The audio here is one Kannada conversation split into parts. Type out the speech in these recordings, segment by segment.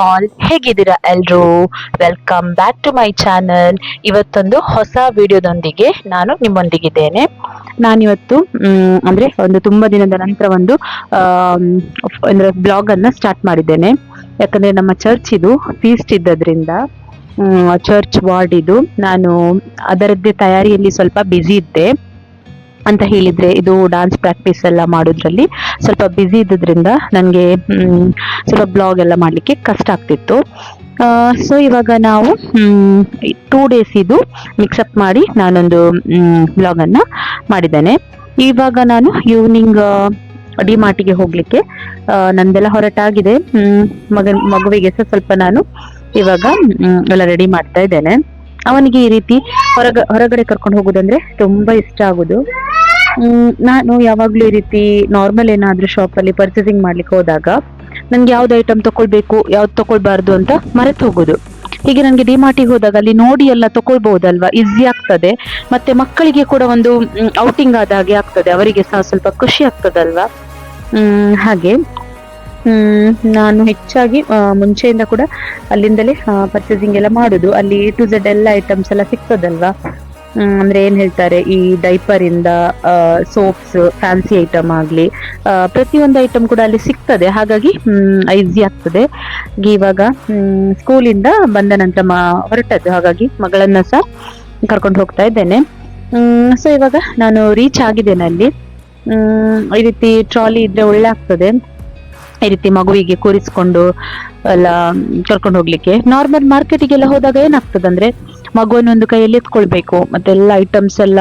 ಆಲ್ ಹೇಗಿದ್ದೀರಾ ಎಲ್ಲರೂ welcome back to my channel ಇವತ್ತೊಂದು ಹೊಸ ವಿಡಿಯೋದೊಂದಿಗೆ ನಾನು ನಿಮ್ಮೊಂದಿಗಿದ್ದೇನೆ. ನಾನಿವತ್ತು ಅಂದರೆ ಒಂದು ತುಂಬ ದಿನದ ನಂತರ ಒಂದು ಅಂದರೆ ಬ್ಲಾಗನ್ನು ಸ್ಟಾರ್ಟ್ ಮಾಡಿದ್ದೇನೆ. ಯಾಕಂದರೆ ನಮ್ಮ ಚರ್ಚ್ ಇದು ಫೀಸ್ಟ್ ಇದ್ದದ್ರಿಂದ ಚರ್ಚ್ ವಾರ್ಡ್ ಇದು ನಾನು ಅದರದ್ದೇ ತಯಾರಿಯಲ್ಲಿ ಸ್ವಲ್ಪ ಬ್ಯುಸಿ ಇದ್ದೆ. ಅಂತ ಹೇಳಿದ್ರೆ ಇದು ಡಾನ್ಸ್ ಪ್ರಾಕ್ಟೀಸ್ ಎಲ್ಲ ಮಾಡೋದ್ರಲ್ಲಿ ಸ್ವಲ್ಪ ಬ್ಯುಸಿ ಇದ್ದಿದ್ರಿಂದ ನನಗೆ ಸ್ವಲ್ಪ ಬ್ಲಾಗ್ ಎಲ್ಲ ಮಾಡಲಿಕ್ಕೆ ಕಷ್ಟ ಆಗ್ತಿತ್ತು. ಸೊ ಇವಾಗ ನಾವು ಟೂ ಡೇಸ್ ಇದು ಮಿಕ್ಸಪ್ ಮಾಡಿ ನಾನೊಂದು ಬ್ಲಾಗನ್ನು ಮಾಡಿದ್ದೇನೆ. ಇವಾಗ ನಾನು ಈವ್ನಿಂಗ್ ಡಿಮಾರ್ಟಿಗೆ ಹೋಗ್ಲಿಕ್ಕೆ ಹೋಗಲಿಕ್ಕೆ ನಂದೆಲ್ಲ ಹೊರಟಾಗಿದೆ. ಮಗನ, ಮಗುವಿಗೆ ಸಹ ಸ್ವಲ್ಪ ನಾನು ಇವಾಗ ಎಲ್ಲ ರೆಡಿ ಮಾಡ್ತಾ ಇದ್ದೇನೆ. ಅವನಿಗೆ ಈ ರೀತಿ ಹೊರಗ, ಹೊರಗಡೆ ಕರ್ಕೊಂಡು ಹೋಗೋದಂದ್ರೆ ತುಂಬಾ ಇಷ್ಟ ಆಗುದು. ನಾನು ಯಾವಾಗ್ಲೂ ಈ ರೀತಿ ನಾರ್ಮಲ್ ಏನಾದ್ರೂ ಶಾಪ್ ಅಲ್ಲಿ ಪರ್ಚೇಸಿಂಗ್ ಮಾಡ್ಲಿಕ್ಕೆ ಹೋದಾಗ ನನ್ಗೆ ಯಾವ್ದು ಐಟಮ್ ತಕೊಳ್ಬೇಕು, ಯಾವ್ದು ತಗೊಳ್ಬಾರ್ದು ಅಂತ ಮರೆತು ಹೋಗುದು. ಹೀಗೆ ನನಗೆ ಡಿಮಾರ್ಟಿಗೆ ಹೋದಾಗ ಅಲ್ಲಿ ನೋಡಿ ಎಲ್ಲ ತಗೊಳ್ಬಹುದಲ್ವಾ ಈಸಿ ಆಗ್ತದೆ. ಮತ್ತೆ ಮಕ್ಕಳಿಗೆ ಕೂಡ ಒಂದು ಔಟಿಂಗ್ ಆದ ಹಾಗೆ ಆಗ್ತದೆ. ಅವರಿಗೆ ಸಹ ಸ್ವಲ್ಪ ಖುಷಿ ಆಗ್ತದಲ್ವಾ? ಹಾಗೆ. ನಾನು ಹೆಚ್ಚಾಗಿ ಮುಂಚೆಯಿಂದ ಕೂಡ ಅಲ್ಲಿಂದಲೇ ಪರ್ಚೇಸಿಂಗ್ ಎಲ್ಲ ಮಾಡುದು. ಅಲ್ಲಿ ಟು ಝೆಡ್ ಎಲ್ಲ ಐಟಮ್ಸ್ ಎಲ್ಲ ಸಿಗ್ತದಲ್ವಾ? ಅಂದ್ರೆ ಏನ್ ಹೇಳ್ತಾರೆ, ಈ ಡೈಪರ್ ಇಂದ ಸೋಪ್ಸ್ ಫ್ಯಾನ್ಸಿ ಐಟಮ್ ಆಗ್ಲಿ ಪ್ರತಿಯೊಂದು ಐಟಮ್ ಕೂಡ ಅಲ್ಲಿ ಸಿಗ್ತದೆ. ಹಾಗಾಗಿ ಈಸಿ ಆಗ್ತದೆ. ಇವಾಗ ಸ್ಕೂಲಿಂದ ಬಂದ ನಂತರ ಹೊರಟದ್ದು. ಹಾಗಾಗಿ ಮಗಳನ್ನ ಸಹ ಕರ್ಕೊಂಡು ಹೋಗ್ತಾ ಇದ್ದೇನೆ. ಸೊ ಇವಾಗ ನಾನು ರೀಚ್ ಆಗಿದ್ದೇನೆ ಅಲ್ಲಿ. ಈ ರೀತಿ ಟ್ರಾಲಿ ಇದ್ರೆ ಒಳ್ಳೆ ಆಗ್ತದೆ. ಈ ರೀತಿ ಮಗುವಿಗೆ ಕೂರಿಸಿಕೊಂಡು ಎಲ್ಲ ಕರ್ಕೊಂಡು ಹೋಗ್ಲಿಕ್ಕೆ. ನಾರ್ಮಲ್ ಮಾರ್ಕೆಟಿಗೆಲ್ಲ ಹೋದಾಗ ಏನಾಗ್ತದೆ ಅಂದ್ರೆ ಮಗುವನ್ನು ಒಂದು ಕೈಯಲ್ಲಿ ಎತ್ಕೊಳ್ಬೇಕು ಮತ್ತೆ ಎಲ್ಲ ಐಟಮ್ಸ್ ಎಲ್ಲ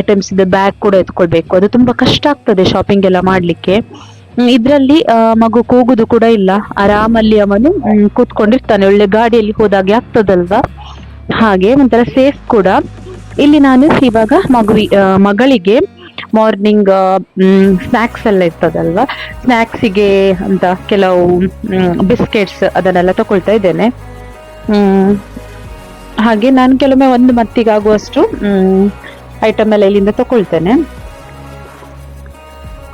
ಐಟಮ್ಸ್ ಇದೆ ಬ್ಯಾಗ್ ಕೂಡ ಎತ್ಕೊಳ್ಬೇಕು. ಅದು ತುಂಬಾ ಕಷ್ಟ ಆಗ್ತದೆ ಶಾಪಿಂಗ್ ಎಲ್ಲ ಮಾಡ್ಲಿಕ್ಕೆ. ಇದ್ರಲ್ಲಿ ಮಗು ಕೂಗುದು ಕೂಡ ಇಲ್ಲ. ಆರಾಮಲ್ಲಿ ಅವನು ಕೂತ್ಕೊಂಡಿರ್ತಾನೆ. ಒಳ್ಳೆ ಗಾಡಿಯಲ್ಲಿ ಹೋದಾಗೆ ಆಗ್ತದಲ್ವಾ? ಹಾಗೆ ಒಂಥರ ಸೇಫ್ ಕೂಡ. ಇಲ್ಲಿ ನಾನು ಇವಾಗ ಮಗುವಿ ಮಗಳಿಗೆ ಮಾರ್ನಿಂಗ್ ಸ್ನ್ಯಾಕ್ಸ್ ಎಲ್ಲ ಇರ್ತದಲ್ವಾ? ಸ್ನ್ಯಾಕ್ಸಿಗೆ ಅಂತ ಕೆಲವು ಬಿಸ್ಕೆಟ್ಸ್ ಅದನ್ನೆಲ್ಲ ತಗೊಳ್ತಾ ಇದ್ದೇನೆ. ಹಾಗೆ ನಾನು ಕೆಲವೊಮ್ಮೆ ಒಂದು ಮತ್ತಿಗಾಗುವಷ್ಟು ಐಟಮ್ ಎಲ್ಲ ಇಲ್ಲಿಂದ ತಗೊಳ್ತೇನೆ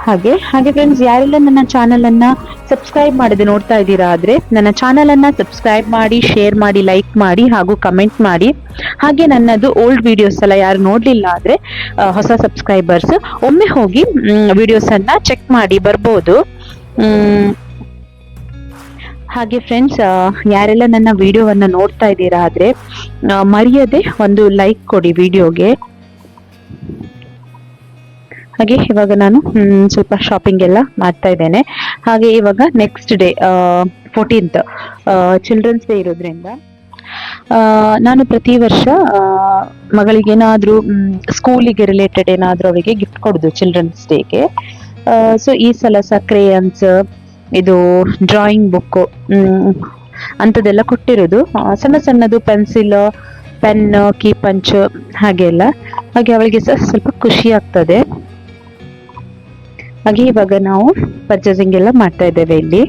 ಹಾಗೆ ಹಾಗೆ ಫ್ರೆಂಡ್ಸ್ ಯಾರೆಲ್ಲ ನನ್ನ ಚಾನಲ್ ಅನ್ನ ಸಬ್ಸ್ಕ್ರೈಬ್ ಮಾಡದೆ ನೋಡ್ತಾ ಇದ್ದೀರಾ ಆದ್ರೆ, ನನ್ನ ಚಾನಲ್ ಅನ್ನ ಸಬ್ಸ್ಕ್ರೈಬ್ ಮಾಡಿ ಶೇರ್ ಮಾಡಿ ಲೈಕ್ ಮಾಡಿ ಹಾಗೂ ಕಮೆಂಟ್ ಮಾಡಿ. ಹಾಗೆ ನನ್ನದು ಓಲ್ಡ್ ವಿಡಿಯೋಸ್ ಎಲ್ಲ ಯಾರು ನೋಡ್ಲಿಲ್ಲ ಆದ್ರೆ ಹೊಸ ಸಬ್ಸ್ಕ್ರೈಬರ್ಸ್ ಒಮ್ಮೆ ಹೋಗಿ ವಿಡಿಯೋಸ್ ಅನ್ನ ಚೆಕ್ ಮಾಡಿ ಬರ್ಬೋದು. ಹಾಗೆ ಫ್ರೆಂಡ್ಸ್ ಯಾರೆಲ್ಲ ನನ್ನ ವಿಡಿಯೋವನ್ನ ನೋಡ್ತಾ ಇದ್ದೀರಾ ಆದ್ರೆ ಮರೆಯದೆ ಒಂದು ಲೈಕ್ ಕೊಡಿ ವಿಡಿಯೋಗೆ ಹಾಗೆ ಇವಾಗ ನಾನು ಸ್ವಲ್ಪ ಶಾಪಿಂಗ್ ಎಲ್ಲ ಮಾಡ್ತಾ ಇದ್ದೇನೆ. ಹಾಗೆ ಇವಾಗ next day fourteenth children's day ಇರೋದ್ರಿಂದ ನಾನು ಪ್ರತಿ ವರ್ಷ ಮಗಳಿಗೆ ಏನಾದರೂ ಸ್ಕೂಲಿಗೆ ರಿಲೇಟೆಡ್ ಏನಾದರೂ ಅವರಿಗೆ ಗಿಫ್ಟ್ ಕೊಡೋದು ಚಿಲ್ಡ್ರನ್ಸ್ ಡೇಗೆ ಸೊ ಈ ಸಲ ಸಹ ಕ್ರೇಯನ್ಸ್ ಇದು ಡ್ರಾಯಿಂಗ್ ಬುಕ್ ಅಂಥದ್ದೆಲ್ಲ ಕೊಟ್ಟಿರೋದು. ಸಣ್ಣ ಸಣ್ಣದು ಪೆನ್ಸಿಲ್ ಪೆನ್ ಕೀ ಪಂಚ್ ಹಾಗೆಲ್ಲ. ಹಾಗೆ ಅವಳಿಗೆ ಸಹ ಸ್ವಲ್ಪ ಖುಷಿ ಆಗ್ತದೆ. ಹಾಗೆ ಇವಾಗ ನಾವು ಪರ್ಚೇಸಿಂಗ್ ಎಲ್ಲ ಮಾಡ್ತಾ ಇದ್ದೇವೆ ಇಲ್ಲಿ.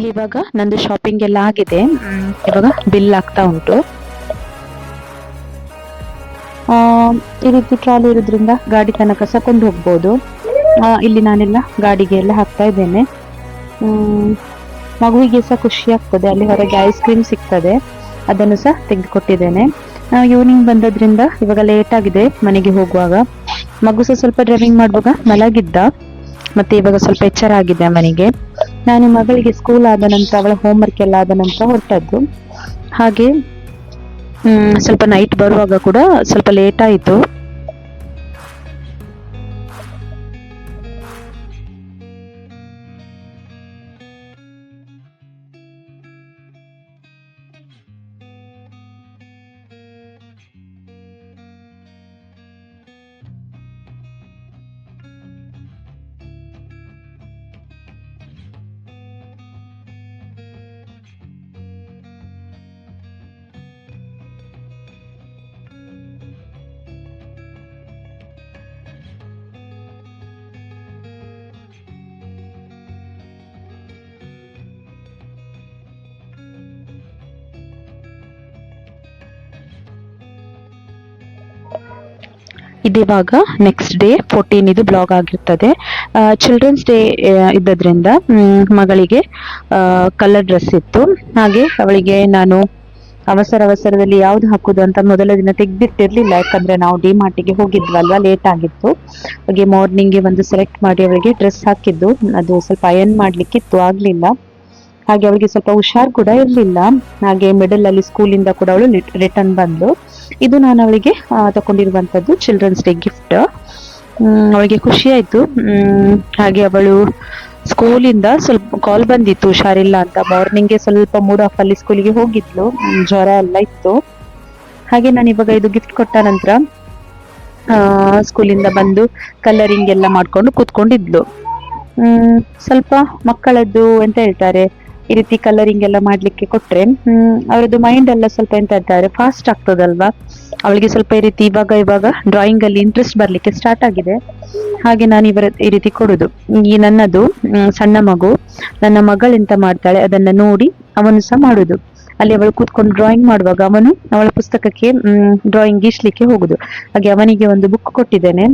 ಇಲ್ಲಿ ಇವಾಗ ನಂದು ಶಾಪಿಂಗ್ ಎಲ್ಲ ಆಗಿದೆ. ಇವಾಗ ಬಿಲ್ ಆಗ್ತಾ ಉಂಟು. ಈ ರೀತಿ ಟ್ರಾಲಿ ಇರೋದ್ರಿಂದ ಗಾಡಿ ತನಕ ಸಕೊಂಡು ಕೊಂಡು ಹೋಗ್ಬೋದು. ಇಲ್ಲಿ ನಾನೆಲ್ಲ ಗಾಡಿಗೆ ಎಲ್ಲ ಹಾಕ್ತಾ ಇದ್ದೇನೆ. ಮಗುವಿಗೆ ಸಹ ಖುಷಿ ಆಗ್ತದೆ. ಅಲ್ಲಿ ಹೊರಗೆ ಐಸ್ ಕ್ರೀಮ್ ಸಿಗ್ತದೆ. ಅದನ್ನು ಸಹ ತೆಗೆದುಕೊಟ್ಟಿದ್ದೇನೆ. ಈವ್ನಿಂಗ್ ಬಂದದ್ರಿಂದ ಇವಾಗ ಲೇಟ್ ಆಗಿದೆ ಮನೆಗೆ ಹೋಗುವಾಗ. ಮಗು ಸಹ ಸ್ವಲ್ಪ ಡ್ರೈವಿಂಗ್ ಮಾಡುವಾಗ ಮಲಗಿದ್ದ. ಮತ್ತೆ ಇವಾಗ ಸ್ವಲ್ಪ ಎಚ್ಚರ ಆಗಿದೆ ಅವನಿಗೆ ನಾನು ಮಗಳಿಗೆ ಸ್ಕೂಲ್ ಆದ ನಂತರ ಅವಳ ಹೋಮ್ವರ್ಕ್ ಎಲ್ಲ ಆದ ನಂತರ ಹೊರಟದ್ದು. ಹಾಗೆ ಸ್ವಲ್ಪ ನೈಟ್ ಬರುವಾಗ ಕೂಡ ಸ್ವಲ್ಪ ಲೇಟ್ ಆಯಿತು. ಇದಿವಾಗ ನೆಕ್ಸ್ಟ್ ಡೇ ಫೋರ್ಟೀನ್ ಇದು ಬ್ಲಾಗ್ ಆಗಿರ್ತದೆ. ಚಿಲ್ಡ್ರನ್ಸ್ ಡೇ ಇದ್ದದ್ರಿಂದ ಮಗಳಿಗೆ ಕಲರ್ ಡ್ರೆಸ್ ಇತ್ತು. ಹಾಗೆ ಅವಳಿಗೆ ನಾನು ಅವಸರ ಅವಸರದಲ್ಲಿ ಯಾವ್ದು ಹಾಕುದು ಅಂತ ಮೊದಲ ದಿನ ತೆಗ್ದಿಟ್ಟಿರ್ಲಿಲ್ಲ. ಯಾಕಂದ್ರೆ ನಾವು ಡಿ ಮಾರ್ಟಿಗೆ ಹೋಗಿದ್ವಲ್ವಾ ಲೇಟ್ ಆಗಿತ್ತು. ಹಾಗೆ ಮಾರ್ನಿಂಗ್ಗೆ ಒಂದು ಸೆಲೆಕ್ಟ್ ಮಾಡಿ ಅವಳಿಗೆ ಡ್ರೆಸ್ ಹಾಕಿದ್ದು. ಅದು ಸ್ವಲ್ಪ ಅಯನ್ ಮಾಡ್ಲಿಕ್ಕಿತ್ತು, ಆಗ್ಲಿಲ್ಲ. ಹಾಗೆ ಅವಳಿಗೆ ಸ್ವಲ್ಪ ಹುಷಾರ್ ಕೂಡ ಇರಲಿಲ್ಲ. ಹಾಗೆ ಮಿಡಲ್ ಅಲ್ಲಿ ಸ್ಕೂಲಿಂದ ಕೂಡ ಅವಳು ರಿಟರ್ನ್ ಬಂದ್ಲು. ಇದು ನಾನು ಅವಳಿಗೆ ತಗೊಂಡಿರುವಂತದ್ದು ಚಿಲ್ಡ್ರನ್ಸ್ ಡೇ ಗಿಫ್ಟ್ ಅವಳಿಗೆ ಖುಷಿ ಆಯ್ತು. ಹಾಗೆ ಅವಳು ಸ್ಕೂಲಿಂದ ಸ್ವಲ್ಪ ಕಾಲ್ ಬಂದಿತ್ತು, ಹುಷಾರಿಲ್ಲ ಅಂತ. ಮಾರ್ನಿಂಗ್ಗೆ ಸ್ವಲ್ಪ ಮೂಡ್ ಆಫ್ ಅಲ್ಲಿ ಸ್ಕೂಲಿಗೆ ಹೋಗಿದ್ಲು. ಜ್ವರ ಎಲ್ಲ ಇತ್ತು. ಹಾಗೆ ನಾನು ಇವಾಗ ಇದು ಗಿಫ್ಟ್ ಕೊಟ್ಟ ನಂತರ ಸ್ಕೂಲಿಂದ ಬಂದು ಕಲರಿಂಗ್ ಎಲ್ಲ ಮಾಡ್ಕೊಂಡು ಕೂತ್ಕೊಂಡಿದ್ಲು. ಸ್ವಲ್ಪ ಮಕ್ಕಳದ್ದು ಎಂತ ಹೇಳ್ತಾರೆ? ಈ ರೀತಿ ಕಲರಿಂಗ್ ಎಲ್ಲ ಮಾಡ್ಲಿಕ್ಕೆ ಕೊಟ್ರೆ ಅವರದ್ದು ಮೈಂಡ್ ಎಲ್ಲ ಸ್ವಲ್ಪ ಎಂತ ಇದ್ದಾರೆ ಫಾಸ್ಟ್ ಆಗ್ತದಲ್ವಾ? ಅವಳಿಗೆ ಸ್ವಲ್ಪ ಈ ರೀತಿ ಇವಾಗ ಇವಾಗ ಡ್ರಾಯಿಂಗ್ ಅಲ್ಲಿ ಇಂಟ್ರೆಸ್ಟ್ ಬರ್ಲಿಕ್ಕೆ ಸ್ಟಾರ್ಟ್ ಆಗಿದೆ. ಹಾಗೆ ನಾನು ಇವರ ಈ ರೀತಿ ಕೊಡುದು. ಈ ನನ್ನದು ಸಣ್ಣ ಮಗು, ನನ್ನ ಮಗಳೆಂತ ಮಾಡ್ತಾಳೆ ಅದನ್ನ ನೋಡಿ ಅವನು ಸಹ ಮಾಡುದು. ಅಲ್ಲಿ ಅವಳು ಕೂತ್ಕೊಂಡು ಡ್ರಾಯಿಂಗ್ ಮಾಡುವಾಗ ಅವನು ಅವಳ ಪುಸ್ತಕಕ್ಕೆ ಡ್ರಾಯಿಂಗ್ ಗೀಸ್ಲಿಕ್ಕೆ ಹೋಗುದು. ಹಾಗೆ ಅವನಿಗೆ ಒಂದು ಬುಕ್ ಕೊಟ್ಟಿದ್ದೇನೆ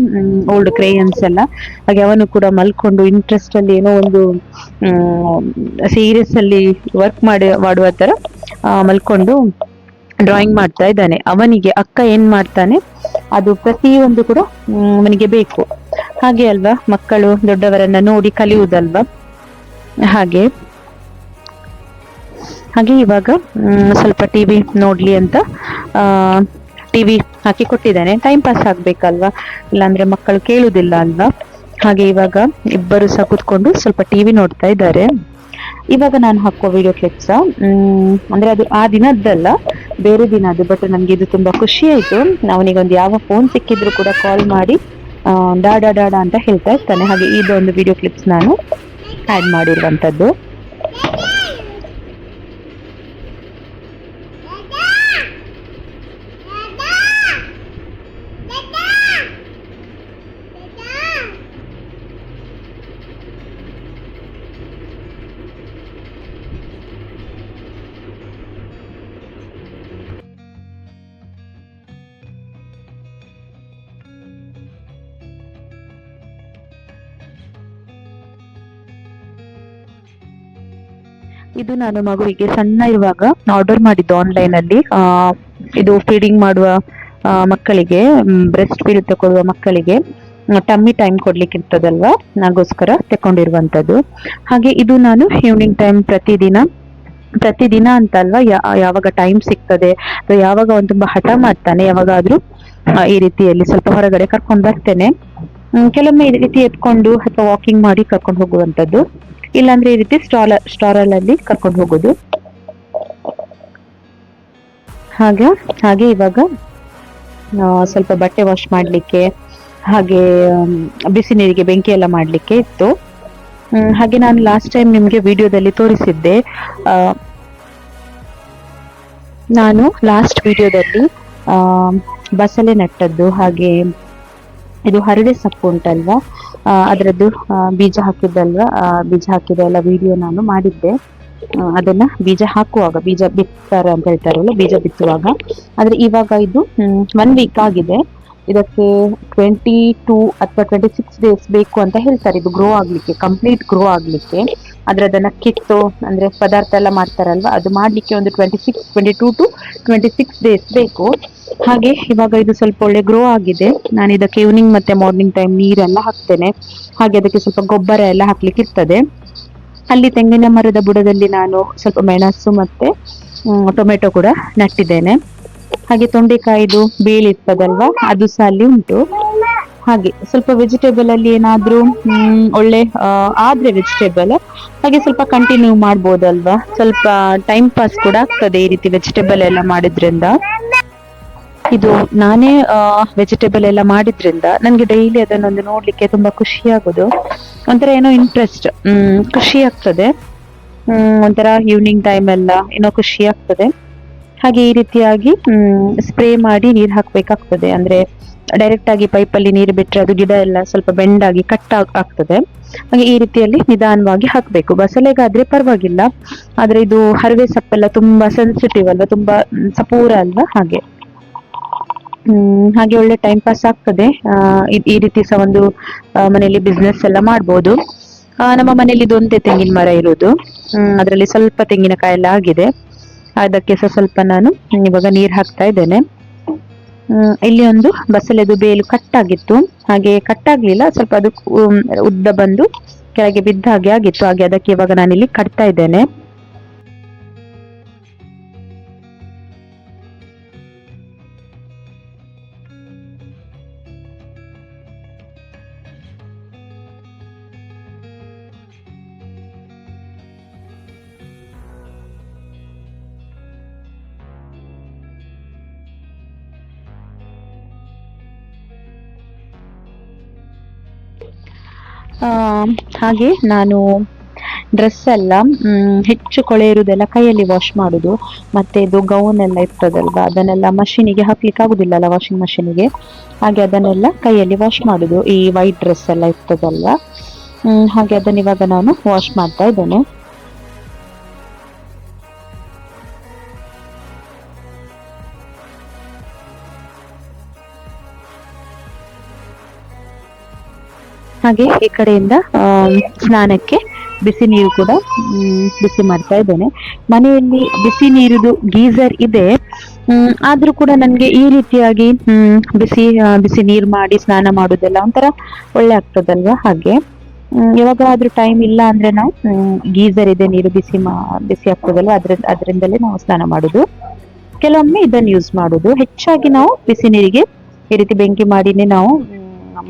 ಓಲ್ಡ್ ಕ್ರೇಯನ್ಸ್ ಎಲ್ಲ. ಹಾಗೆ ಅವನು ಕೂಡ ಮಲ್ಕೊಂಡು ಇಂಟ್ರೆಸ್ಟ್ ಅಲ್ಲಿ ಏನೋ ಒಂದು ಸೀರಿಯಸ್ ಅಲ್ಲಿ ವರ್ಕ್ ಮಾಡಿ, ಮಾಡುವ ತರ ಮಲ್ಕೊಂಡು ಡ್ರಾಯಿಂಗ್ ಮಾಡ್ತಾ ಇದ್ದಾನೆ. ಅವನಿಗೆ ಅಕ್ಕ ಏನ್ ಮಾಡ್ತಾನೆ, ಅದು ಪ್ರತಿಯೊಂದು ಕೂಡ ಅವನಿಗೆ ಬೇಕು. ಹಾಗೆ ಅಲ್ವಾ, ಮಕ್ಕಳು ದೊಡ್ಡವರನ್ನ ನೋಡಿ ಕಲಿಯುವುದಲ್ವಾ? ಹಾಗೆ. ಹಾಗೆ ಇವಾಗ ಸ್ವಲ್ಪ ಟಿ ವಿ ನೋಡ್ಲಿ ಅಂತ ಟಿ ವಿ ಹಾಕಿ ಕೊಟ್ಟಿದ್ದಾನೆ. ಟೈಮ್ ಪಾಸ್ ಆಗಬೇಕಲ್ವಾ? ಇಲ್ಲಾಂದರೆ ಮಕ್ಕಳು ಕೇಳುವುದಿಲ್ಲ ಅಲ್ವಾ? ಹಾಗೆ ಇವಾಗ ಇಬ್ಬರು ಸಹ ಕೂತ್ಕೊಂಡು ಸ್ವಲ್ಪ ಟಿ ವಿ ನೋಡ್ತಾ ಇದ್ದಾರೆ. ಇವಾಗ ನಾನು ಹಾಕುವ ವಿಡಿಯೋ ಕ್ಲಿಪ್ಸ್ ಅಂದ್ರೆ ಅದು ಆ ದಿನದ್ದಲ್ಲ, ಬೇರೆ ದಿನ ಅದು ಬಟ್ ನನಗೆ ಇದು ತುಂಬಾ ಖುಷಿ ಆಯ್ತು. ಅವನಿಗೆ ಒಂದು ಯಾವ ಫೋನ್ ಸಿಕ್ಕಿದ್ರು ಕೂಡ ಕಾಲ್ ಮಾಡಿ ಡಾಡ ಡಾಡಾ ಅಂತ ಹೇಳ್ತಾ ಇರ್ತಾನೆ. ಹಾಗೆ ಇದೊಂದು ವಿಡಿಯೋ ಕ್ಲಿಪ್ಸ್ ನಾನು ಆಡ್ ಮಾಡಿರುವಂತದ್ದು ಇದು ನಾನು ಮಗುವಿಗೆ ಸಣ್ಣ ಇರುವಾಗ ಆರ್ಡರ್ ಮಾಡಿದ್ದು ಆನ್ಲೈನ್ ಅಲ್ಲಿ. ಆ, ಇದು ಫೀಡಿಂಗ್ ಮಾಡುವ ಮಕ್ಕಳಿಗೆ ಬ್ರೆಸ್ಟ್ ಫೀಡ್ ತಗೊಳ್ಳುವ ಮಕ್ಕಳಿಗೆ ಟಮ್ಮಿ ಟೈಮ್ ಕೊಡ್ಲಿಕ್ಕೆ ಇರ್ತದಲ್ವಾ ನಾಗೋಸ್ಕರ ತಕೊಂಡಿರುವಂತದ್ದು ಹಾಗೆ ಇದು ನಾನು ಈವ್ನಿಂಗ್ ಟೈಮ್ ಪ್ರತಿದಿನ ಪ್ರತಿದಿನ ಅಂತ ಅಲ್ವಾ ಯಾವಾಗ ಟೈಮ್ ಸಿಗ್ತದೆ ಅಥವಾ ಯಾವಾಗ ಅವನು ತುಂಬಾ ಹಠ ಮಾಡ್ತಾನೆ ಯಾವಾಗಾದ್ರೂ ಈ ರೀತಿಯಲ್ಲಿ ಸ್ವಲ್ಪ ಹೊರಗಡೆ ಕರ್ಕೊಂಡು ಬರ್ತೇನೆ. ಕೆಲವೊಮ್ಮೆ ಈ ರೀತಿ ಎತ್ಕೊಂಡು ಅಥವಾ ವಾಕಿಂಗ್ ಮಾಡಿ ಕರ್ಕೊಂಡು ಹೋಗುವಂತದ್ದು. ಇಲ್ಲಾಂದ್ರೆ ಈ ರೀತಿ ಸ್ಟಾಲ್ ಅಲ್ಲಿ ಕರ್ಕೊಂಡು ಹೋಗೋದು. ಹಾಗೆ ಹಾಗೆ ಇವಾಗ ಸ್ವಲ್ಪ ಬಟ್ಟೆ ವಾಶ್ ಮಾಡ್ಲಿಕ್ಕೆ, ಹಾಗೆ ಬಿಸಿ ನೀರಿಗೆ ಬೆಂಕಿ ಎಲ್ಲ ಮಾಡ್ಲಿಕ್ಕೆ ಇತ್ತು. ಹಾಗೆ ನಾನು ಲಾಸ್ಟ್ ಟೈಮ್ ನಿಮ್ಗೆ ವಿಡಿಯೋದಲ್ಲಿ ತೋರಿಸಿದ್ದೆ. ನಾನು ಲಾಸ್ಟ್ ವಿಡಿಯೋದಲ್ಲಿ ಬಸಳೆ ನಟ್ಟದ್ದು, ಹಾಗೆ ಇದು ಹರಡೆ ಸೊಪ್ಪು ಉಂಟಲ್ವಾ? ಅದರದ್ದು ಬೀಜ ಹಾಕಿದ್ದಲ್ವಾ? ಬೀಜ ಹಾಕಿದ ಎಲ್ಲ ವಿಡಿಯೋ ನಾನು ಮಾಡಿದ್ದೆ. ಅದನ್ನ ಬೀಜ ಹಾಕುವಾಗ, ಬೀಜ ಬಿತ್ತಾರೆ ಅಂತ ಹೇಳ್ತಾರಲ್ಲ, ಬೀಜ ಬಿತ್ತುವಾಗ. ಆದ್ರೆ ಇವಾಗ ಇದು ಒನ್ ವೀಕ್ ಆಗಿದೆ. ಇದಕ್ಕೆ ಟ್ವೆಂಟಿ ಟೂ ಅಥವಾ ಟ್ವೆಂಟಿ ಸಿಕ್ಸ್ ಡೇಸ್ ಬೇಕು ಅಂತ ಹೇಳ್ತಾರೆ. ಇದು ಗ್ರೋ ಆಗಲಿಕ್ಕೆ ಕಂಪ್ಲೀಟ್ ಗ್ರೋ ಆಗಲಿಕ್ಕೆ. ಆದರೆ ಅದನ್ನ ಕಿತ್ತು, ಅಂದ್ರೆ ಪದಾರ್ಥ ಎಲ್ಲ ಮಾಡ್ತಾರಲ್ವ, ಅದು ಮಾಡ್ಲಿಕ್ಕೆ ಒಂದು twenty six twenty two to twenty six days ಬೇಕು. ಹಾಗೆ ಇವಾಗ ಇದು ಸ್ವಲ್ಪ ಒಳ್ಳೆ ಗ್ರೋ ಆಗಿದೆ. ನಾನು ಇದಕ್ಕೆ ಈವ್ನಿಂಗ್ ಮತ್ತೆ ಮಾರ್ನಿಂಗ್ ಟೈಮ್ ನೀರೆಲ್ಲ ಹಾಕ್ತೇನೆ. ಹಾಗೆ ಅದಕ್ಕೆ ಸ್ವಲ್ಪ ಗೊಬ್ಬರ ಎಲ್ಲ ಹಾಕ್ಲಿಕ್ಕೆ ಇರ್ತದೆ. ಅಲ್ಲಿ ತೆಂಗಿನ ಮರದ ಬುಡದಲ್ಲಿ ನಾನು ಸ್ವಲ್ಪ ಮೆಣಸು ಮತ್ತೆ ಟೊಮೆಟೊ ಕೂಡ ನಟ್ಟಿದ್ದೇನೆ. ಹಾಗೆ ತೊಂಡೆಕಾಯಿದು ಬೇಳಿರ್ತದಲ್ವಾ ಅದು ಸಹ ಅಲ್ಲಿ ಉಂಟು. ಹಾಗೆ ಸ್ವಲ್ಪ ವೆಜಿಟೇಬಲ್ ಅಲ್ಲಿ ಏನಾದ್ರೂ ಒಳ್ಳೆ ಆದ್ರೆ ವೆಜಿಟೇಬಲ್ ಹಾಗೆ ಸ್ವಲ್ಪ ಕಂಟಿನ್ಯೂ ಮಾಡ್ಬೋದಲ್ವಾ? ಸ್ವಲ್ಪ ಟೈಮ್ ಪಾಸ್ ಕೂಡ ಆಗ್ತದೆ ಈ ರೀತಿ ವೆಜಿಟೇಬಲ್ ಎಲ್ಲ ಮಾಡಿದ್ರಿಂದ. ಇದು ನಾನೇ ವೆಜಿಟೇಬಲ್ ಎಲ್ಲ ಮಾಡಿದ್ರಿಂದ ನನಗೆ ಡೈಲಿ ಅದನ್ನೊಂದು ನೋಡ್ಲಿಕ್ಕೆ ತುಂಬಾ ಖುಷಿ ಆಗೋದು ಒಂಥರ ಏನೋ ಇಂಟ್ರೆಸ್ಟ್ ಹ್ಮ್, ಖುಷಿ ಆಗ್ತದೆ. ಹ್ಮ್, ಒಂಥರ ಈವ್ನಿಂಗ್ ಟೈಮ್ ಎಲ್ಲ ಏನೋ ಖುಷಿ ಆಗ್ತದೆ. ಹಾಗೆ ಈ ರೀತಿಯಾಗಿ ಸ್ಪ್ರೇ ಮಾಡಿ ನೀರು ಹಾಕಬೇಕಾಗ್ತದೆ. ಅಂದ್ರೆ ಡೈರೆಕ್ಟ್ ಆಗಿ ಪೈಪಲ್ಲಿ ನೀರು ಬಿಟ್ಟರೆ ಅದು ಗಿಡ ಎಲ್ಲ ಸ್ವಲ್ಪ ಬೆಂಡಾಗಿ ಕಟ್ ಆಗ್ತದೆ. ಹಾಗೆ ಈ ರೀತಿಯಲ್ಲಿ ನಿಧಾನವಾಗಿ ಹಾಕಬೇಕು. ಬಸಳೆಗಾದ್ರೆ ಪರವಾಗಿಲ್ಲ. ಆದ್ರೆ ಇದು ಹರವೆ ಸೊಪ್ಪೆಲ್ಲ ತುಂಬಾ ಸೆನ್ಸಿಟಿವ್ ಅಲ್ವಾ? ತುಂಬಾ ಸಪೂರ ಅಲ್ವಾ? ಹಾಗೆ. ಹಾಗೆ ಒಳ್ಳೆ ಟೈಮ್ ಪಾಸ್ ಆಗ್ತದೆ. ಈ- ರೀತಿ ಸಹ ಒಂದು ಮನೆಯಲ್ಲಿ ಬಿಸ್ನೆಸ್ ಎಲ್ಲ ಮಾಡ್ಬೋದು. ನಮ್ಮ ಮನೆಯಲ್ಲಿ ಇದೊಂದೇ ತೆಂಗಿನ ಮರ ಇರೋದು. ಅದರಲ್ಲಿ ಸ್ವಲ್ಪ ತೆಂಗಿನಕಾಯಿ ಎಲ್ಲ ಆಗಿದೆ. ಅದಕ್ಕೆ ಸ್ವಲ್ಪ ನಾನು ಇವಾಗ ನೀರು ಹಾಕ್ತಾ ಇದ್ದೇನೆ. ಇಲ್ಲಿ ಒಂದು ಬಸಳೆದು ಬೇಲು ಕಟ್ಟಾಗಿತ್ತು ಹಾಗೆ ಕಟ್ಟಾಗ್ಲಿಲ್ಲ ಸ್ವಲ್ಪ ಅದು ಉದ್ದ ಬಂದು ಕೆಳಗೆ ಬಿದ್ದ ಹಾಗೆ ಆಗಿತ್ತು. ಹಾಗೆ ಅದಕ್ಕೆ ಇವಾಗ ನಾನಿಲ್ಲಿ ಕಟ್ತಾ ಇದ್ದೇನೆ. ಹಾಗೆ ನಾನು ಡ್ರೆಸ್ ಎಲ್ಲ ಹೆಚ್ಚು ಕೊಳೆ ಇರುವುದೆಲ್ಲ ಕೈಯಲ್ಲಿ ವಾಶ್ ಮಾಡುದು, ಮತ್ತೆ ಇದು ಗೌನ್ ಎಲ್ಲ ಇರ್ತದಲ್ವ, ಅದನ್ನೆಲ್ಲ ಮಷೀನಿಗೆ ಹಾಕ್ಲಿಕ್ಕೆ ಆಗುದಿಲ್ಲಲ್ಲ ವಾಷಿಂಗ್ ಮಷೀನಿಗೆ ಹಾಗೆ ಅದನ್ನೆಲ್ಲ ಕೈಯಲ್ಲಿ ವಾಶ್ ಮಾಡುದು, ಈ ವೈಟ್ ಡ್ರೆಸ್ ಎಲ್ಲ ಇರ್ತದಲ್ವಾ. ಹಾಗೆ ಅದನ್ನ ಇವಾಗ ನಾನು ವಾಶ್ ಮಾಡ್ತಾ ಇದ್ದೇನೆ. ಹಾಗೆ ಈ ಕಡೆಯಿಂದ ಸ್ನಾನಕ್ಕೆ ಬಿಸಿ ನೀರು ಕೂಡ ಬಿಸಿ ಮಾಡ್ತಾ ಇದ್ದೇನೆ. ಮನೆಯಲ್ಲಿ ಬಿಸಿ ನೀರುದು ಗೀಸರ್ ಇದೆ. ಆದರೂ ಕೂಡ ನನಗೆ ಈ ರೀತಿಯಾಗಿ ಬಿಸಿ ಬಿಸಿ ನೀರು ಮಾಡಿ ಸ್ನಾನ ಮಾಡುದೆಲ್ಲ ಒಂಥರ ಒಳ್ಳೆ ಆಗ್ತದಲ್ವಾ ಹಾಗೆ. ಯಾವಾಗಾದ್ರೂ ಟೈಮ್ ಇಲ್ಲ ಅಂದ್ರೆ ನಾವು ಗೀಸರ್ ಇದೆ ನೀರು ಬಿಸಿ ಮಾ ಬಿಸಿ ಆಗ್ತದಲ್ವ? ಅದ್ರ ಅದರಿಂದಲೇ ನಾವು ಸ್ನಾನ ಮಾಡುದು. ಕೆಲವೊಮ್ಮೆ ಇದನ್ನು ಯೂಸ್ ಮಾಡುದು. ಹೆಚ್ಚಾಗಿ ನಾವು ಬಿಸಿ ನೀರಿಗೆ ಈ ರೀತಿ ಬೆಂಕಿ ಮಾಡಿನೇ ನಾವು ಮ್,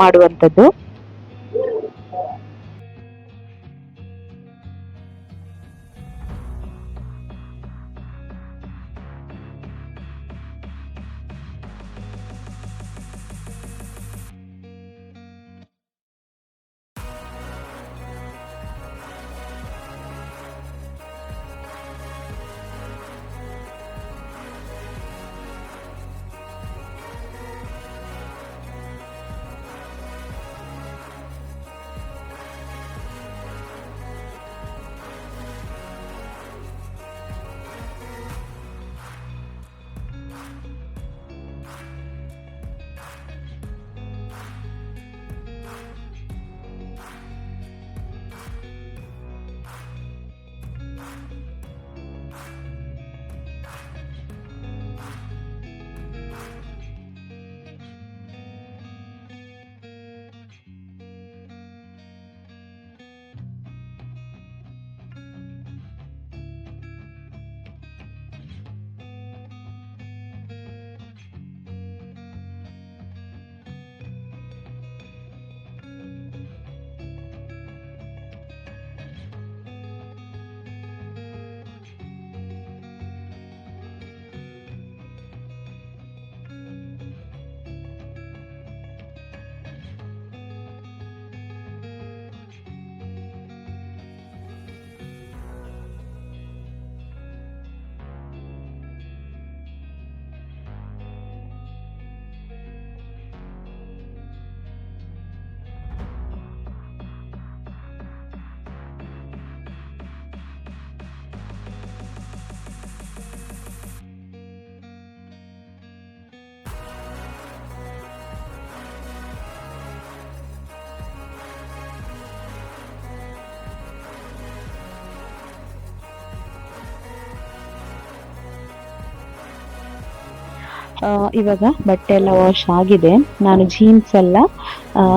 ಇವಾಗ ಬಟ್ಟೆ ಎಲ್ಲ ವಾಶ್ ಆಗಿದೆ. ನಾನು ಜೀನ್ಸ್ ಎಲ್ಲ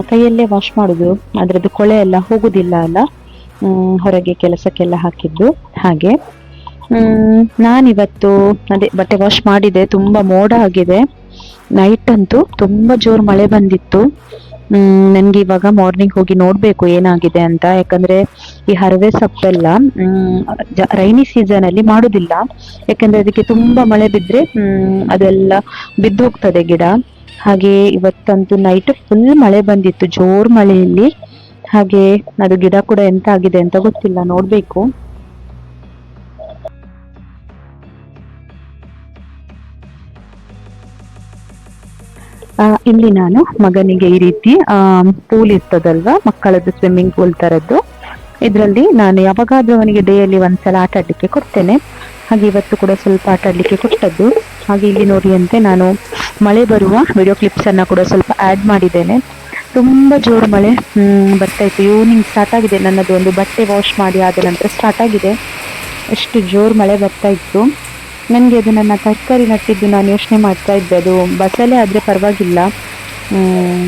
ಕೈಯಲ್ಲೇ ವಾಶ್ ಮಾಡೋದು. ಅದರದ್ದು ಕೊಳೆ ಎಲ್ಲ ಹೋಗುದಿಲ್ಲ ಅಲ್ಲ? ಹೊರಗೆ ಕೆಲಸಕ್ಕೆಲ್ಲ ಹಾಕಿದ್ದು. ಹಾಗೆ. ನಾನಿವತ್ತು ಅದೇ ಬಟ್ಟೆ ವಾಶ್ ಮಾಡಿದೆ. ತುಂಬಾ ಮೋಡ ಆಗಿದೆ. ನೈಟ್ ಅಂತೂ ತುಂಬಾ ಜೋರ್ ಮಳೆ ಬಂದಿತ್ತು. ನನಗೆ ಇವಾಗ ಮಾರ್ನಿಂಗ್ ಹೋಗಿ ನೋಡಬೇಕು ಏನಾಗಿದೆ ಅಂತ. ಯಾಕಂದ್ರೆ ಈ ಹರವೆ ಸೊಪ್ಪೆಲ್ಲ ರೈನಿ ಸೀಸನ್ ಅಲ್ಲಿ ಮಾಡುದಿಲ್ಲ. ಯಾಕಂದ್ರೆ ಅದಕ್ಕೆ ತುಂಬಾ ಮಳೆ ಹ್ಮ್, ಅದೆಲ್ಲ ಬಿದ್ದು ಹೋಗ್ತದೆ ಗಿಡ. ಹಾಗೆ ಇವತ್ತಂತೂ ನೈಟ್ ಫುಲ್ ಮಳೆ ಬಂದಿತ್ತು, ಜೋರು ಮಳೆಯಲ್ಲಿ. ಹಾಗೆ ಅದು ಗಿಡ ಕೂಡ ಎಂತ ಆಗಿದೆ ಅಂತ ಗೊತ್ತಿಲ್ಲ, ನೋಡ್ಬೇಕು. ಇಲ್ಲಿ ನಾನು ಮಗನಿಗೆ ಈ ರೀತಿ ಪೂಲ್ ಇರ್ತದಲ್ವಾ, ಮಕ್ಕಳದ್ದು ಸ್ವಿಮ್ಮಿಂಗ್ ಪೂಲ್ ತರದ್ದು. ಇದರಲ್ಲಿ ನಾನು ಯಾವಾಗಾದ್ರೂ ಅವನಿಗೆ ಡೇಯಲ್ಲಿ ಒಂದ್ಸಲ ಆಟ ಆಡ್ಲಿಕ್ಕೆ ಕೊಡ್ತೇನೆ. ಹಾಗೆ ಇವತ್ತು ಕೂಡ ಸ್ವಲ್ಪ ಆಟ ಆಡ್ಲಿಕ್ಕೆ ಕೊಟ್ಟದ್ದು. ಹಾಗೆ ಇಲ್ಲಿ ನೋಡಿ ಅಂತೆ, ನಾನು ಮಳೆ ಬರುವ ವಿಡಿಯೋ ಕ್ಲಿಪ್ಸ್ ಅನ್ನ ಕೂಡ ಸ್ವಲ್ಪ ಆಡ್ ಮಾಡಿದ್ದೇನೆ. ತುಂಬಾ ಜೋರು ಮಳೆ ಬರ್ತಾ ಇತ್ತು. ಈವ್ನಿಂಗ್ ಸ್ಟಾರ್ಟ್ ಆಗಿದೆ. ನನ್ನದು ಒಂದು ಬಟ್ಟೆ ವಾಶ್ ಮಾಡಿ ಆದ ನಂತರ ಸ್ಟಾರ್ಟ್ ಆಗಿದೆ. ಎಷ್ಟು ಜೋರು ಮಳೆ ಬರ್ತಾ ಇತ್ತು. ನನಗೆ ಅದು ನನ್ನ ತರಕಾರಿ ನಟ್ಟಿದ್ದು ನಾನು ಯೋಚನೆ ಮಾಡ್ತಾ ಇದ್ದೆ ಅದು ಬಸಳೆ ಆದರೆ ಪರವಾಗಿಲ್ಲ.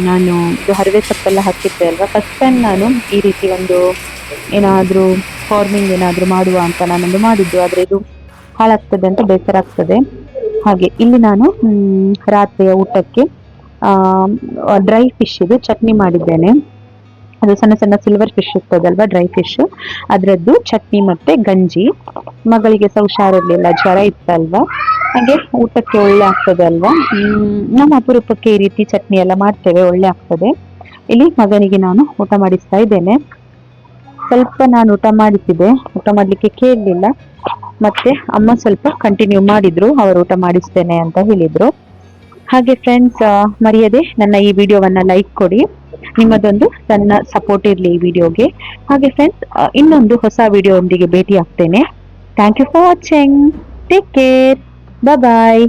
ನಾನು ಇದು ಹರಿವೆ ಸೊಪ್ಪೆಲ್ಲ ಹಾಕಿದ್ದೆ ಅಲ್ವಾ? ಫಸ್ಟ್ ಟೈಮ್ ನಾನು ಈ ರೀತಿ ಒಂದು ಏನಾದರೂ ಫಾರ್ಮಿಂಗ್ ಏನಾದರೂ ಮಾಡುವ ಅಂತ ನಾನೊಂದು ಮಾಡಿದ್ದು. ಆದರೆ ಇದು ಹಾಳಾಗ್ತದೆ ಅಂತ ಬೇಸರ ಆಗ್ತದೆ. ಹಾಗೆ ಇಲ್ಲಿ ನಾನು ರಾತ್ರಿಯ ಊಟಕ್ಕೆ ಡ್ರೈ ಫಿಶ್ ಇದು ಚಟ್ನಿ ಮಾಡಿದ್ದೇನೆ. ಅದು ಸಣ್ಣ ಸಣ್ಣ ಸಿಲ್ವರ್ ಫಿಶ್ ಇರ್ತದಲ್ವಾ ಡ್ರೈ ಫಿಶ್ ಅದರದ್ದು ಚಟ್ನಿ ಮತ್ತೆ ಗಂಜಿ. ಮಗಳಿಗೆ ಸಹ ಹುಷಾರಿರ್ಲಿಲ್ಲ ಜ್ವರ ಇತ್ತಲ್ವಾ? ಹಾಗೆ ಊಟಕ್ಕೆ ಒಳ್ಳೆ ಆಗ್ತದೆ ಅಲ್ವಾ? ನಮ್ಮ ಅಪರೂಪಕ್ಕೆ ಈ ರೀತಿ ಚಟ್ನಿ ಎಲ್ಲ ಮಾಡ್ತೇವೆ, ಒಳ್ಳೆ ಆಗ್ತದೆ. ಇಲ್ಲಿ ಮಗನಿಗೆ ನಾನು ಊಟ ಮಾಡಿಸ್ತಾ ಇದ್ದೇನೆ. ಸ್ವಲ್ಪ ನಾನು ಊಟ ಮಾಡಿಸಿದೆ. ಊಟ ಮಾಡ್ಲಿಕ್ಕೆ ಕೇಳಲಿಲ್ಲ. ಮತ್ತೆ ಅಮ್ಮ ಸ್ವಲ್ಪ ಕಂಟಿನ್ಯೂ ಮಾಡಿದ್ರು, ಅವರು ಊಟ ಮಾಡಿಸ್ತೇನೆ ಅಂತ ಹೇಳಿದ್ರು. ಹಾಗೆ ಫ್ರೆಂಡ್ಸ್ ಮರೆಯದೆ ನನ್ನ ಈ ವಿಡಿಯೋವನ್ನ ಲೈಕ್ ಕೊಡಿ. ನಿಮ್ಮದೊಂದು ಸಣ್ಣ ಸಪೋರ್ಟ್ ಇರಲಿ ಈ ವಿಡಿಯೋಗೆ. ಹಾಗೆ ಫ್ರೆಂಡ್ಸ್ ಇನ್ನೊಂದು ಹೊಸ ವಿಡಿಯೋ ಒಂದಿಗೆ ಭೇಟಿ ಆಗ್ತೇನೆ thank you for watching take care bye